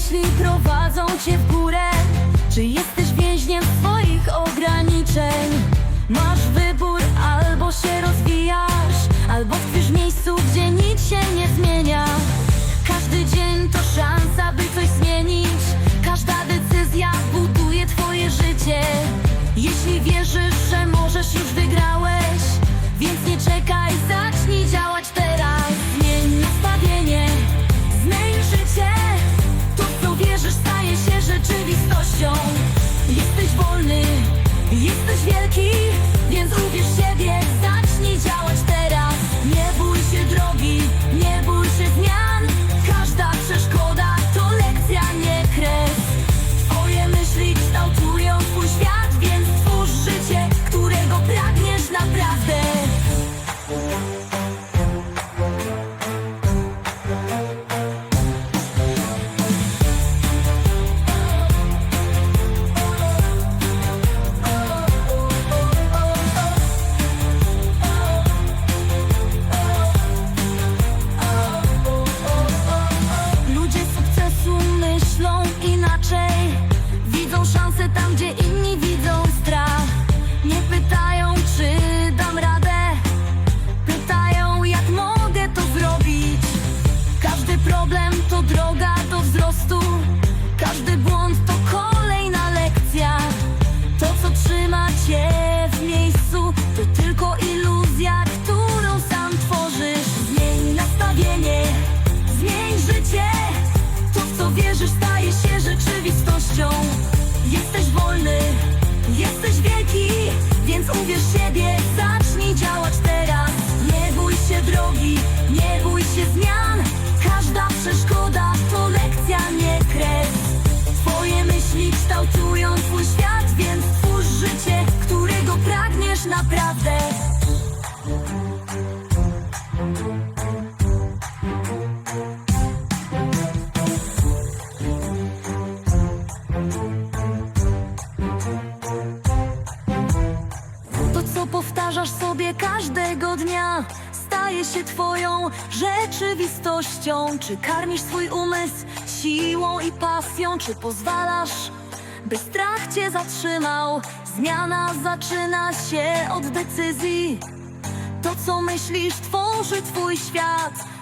myśli prowadzą cię w górę Czy jesteś więźniem swoich ograniczeń? Jesteś wielki. inaczej. Widzą szanse tam, gdzie inni widzą strach. Nie pytają, czy dam radę. Pytają, jak mogę to zrobić. Każdy problem to droga do wzrostu. Każdy błąd naprawdę. To co powtarzasz sobie każdego dnia Staje się twoją rzeczywistością. Czy karmisz swój umysł siłą i pasją Czy pozwalasz by strach cię zatrzymał? Zmiana zaczyna się od decyzji. To co myślisz tworzy twój świat.